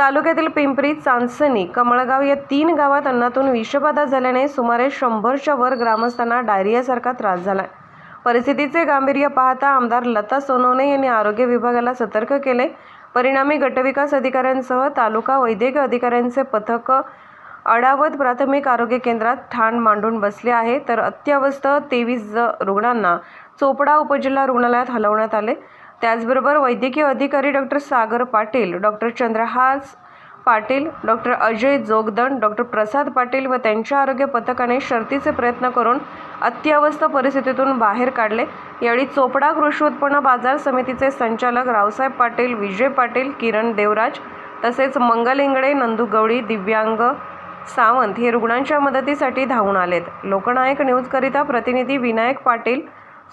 तालुक्यातील पिंपरी चांदसनी कमळगाव या तीन गावात अन्नातून विषबाधा झाल्याने सुमारे शंभरच्या वर ग्रामस्थांना डायरियासारखा त्रास झाला परिस्थितीचे गांभीर्य पाहता आमदार लता सोनवणे यांनी आरोग्य विभागाला सतर्क केले. परिणामी गटविकास अधिकाऱ्यांसह तालुका वैद्यकीय अधिकाऱ्यांचे पथक अडावत प्राथमिक आरोग्य केंद्रात ठाण मांडून बसले आहे. तर अत्यावस्थ तेवीस रुग्णांना चोपडा उपजिल्हा रुग्णालयात हलवण्यात आले. त्याचबरोबर वैद्यकीय अधिकारी doctor Sagar Patil doctor Chandrahas Patil doctor Ajay Jogdand doctor Prasad Patil व त्यांच्या आरोग्य पथकाने शर्तीचे प्रयत्न करून अत्यवस्थ परिस्थितीतून बाहेर काढले. यावेळी चोपडा कृषी उत्पन्न बाजार समितीचे संचालक रावसाहेब पाटील विजय पाटील किरण देवराज तसेच मंगल इंगडे नंदू गवळी दिव्यांग सावंत हे रुग्णांच्या मदतीसाठी धावून आलेत. लोकनायक न्यूजकरिता प्रतिनिधी विनायक पाटील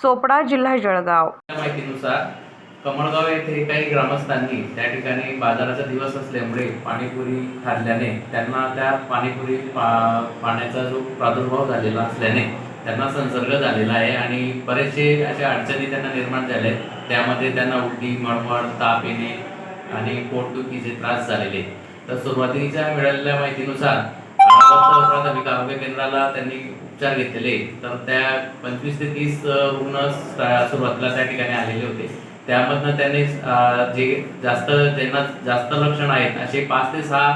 चोपडा जिल्हा जळगाव. माहितीनुसार कमळगाव येथे काही ग्रामस्थांनी त्या ठिकाणी बाजाराचा दिवस असल्यामुळे पाणीपुरी खाल्ल्याने त्यांना त्या पाणीपुरी पा- पाण्याचा जो प्रादुर्भाव झालेला असल्याने त्यांना संसर्ग झालेला आहे आणि बरेचसे अशा अडचणी त्यांना निर्माण झाल्या आहेत. त्यामध्ये त्यांना उलटी मळमळ ताप येणे आणि पोटदुखीचे त्रास झालेले तर सुरुवातीच्या मिळालेल्या माहितीनुसार प्राथमिक आरोग्य केंद्राला त्यांनी उपचार घेतलेले. तर त्या पंचवीस ते तीस रुग्ण सुरुवातीला त्या ठिकाणी आलेले होते. त्यामधनं त्यांनी जे जास्त ज्यांना जास्त लक्षण आहेत असे पाच ते सहा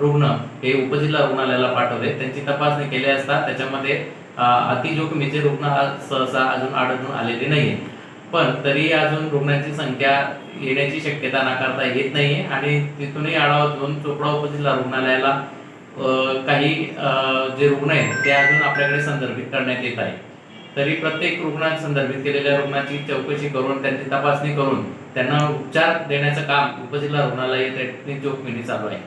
रुग्ण हे उपजिल्हा रुग्णालयाला पाठवले. त्यांची तपासणी केली असता त्याच्यामध्ये अतिजोखमीचे रुग्ण हा सहसा अजून आढळून आलेले नाहीये. पण तरी अजून रुग्णांची संख्या येण्याची शक्यता नाकारता येत नाहीये आणि तिथूनही आढावा घेऊन चोपडा उपजिल्हा रुग्णालयाला काही जे रुग्ण आहेत ते अजून आपल्याकडे संदर्भित करण्यात येत आहे तरी प्रत्येक रुग्णात संदर्भित केलेल्या रुग्णाची चौकशी करून त्यांची तपासणी करून त्यांना उपचार देण्याचं काम उपजिल्हा रुग्णालय त्या जोखमीने चालू आहे.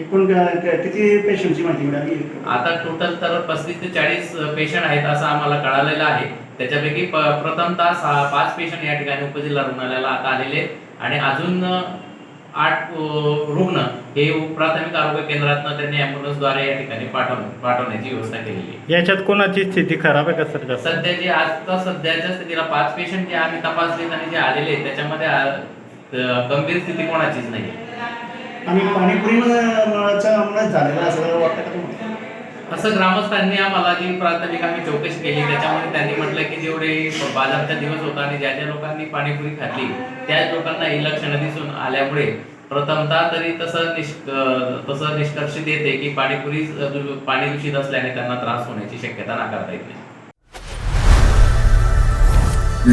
एकूण किती पेशंटची माहिती मिळाली? आता टोटल तर पस्तीस ते चाळीस पेशंट आहेत असं आम्हाला कळालेलं आहे. त्याच्यापैकी प्रथमतः पाच पेशंट या ठिकाणी उपजिल्हा रुग्णालयाला आता आलेले. आणि अजून आठ रुग्ण हे प्राथमिक आरोग्य केंद्रातनं त्यांनी ॲम्ब्युलन्सद्वारे या ठिकाणी पाठव पाठवण्याची व्यवस्था केलेली आहे. याच्यात कोणाची स्थिती खराब आहे का सर सध्या जे आता सध्याच्या स्थितीला पाच पेशंट जे आम्ही तपासलेत आणि जे आलेले आहेत त्याच्यामध्ये गंभीर स्थिती कोणाचीच नाही आणि पाणीपुरी मुळाचा मुळे झालेला असं वाटतं का तुम्हाला? असं ग्रामस्थांनी आम्हाला जी प्राथमिक आम्ही चौकशी केली त्याच्यामध्ये त्यांनी म्हटलं की जेवढे बाजारचा दिवस होता आणि ज्या ज्या लोकांनी पाणीपुरी खाल्ली त्याच लोकांना ही लक्षणं दिसून आल्यामुळे प्रथमतः तरी तसं निष् तसं निष्कर्ष देते की पाणीपुरी पाणी दूषित असल्याने त्यांना त्रास होण्याची शक्यता नाकारता येत नाही.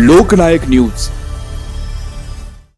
लोकनायक न्यूज.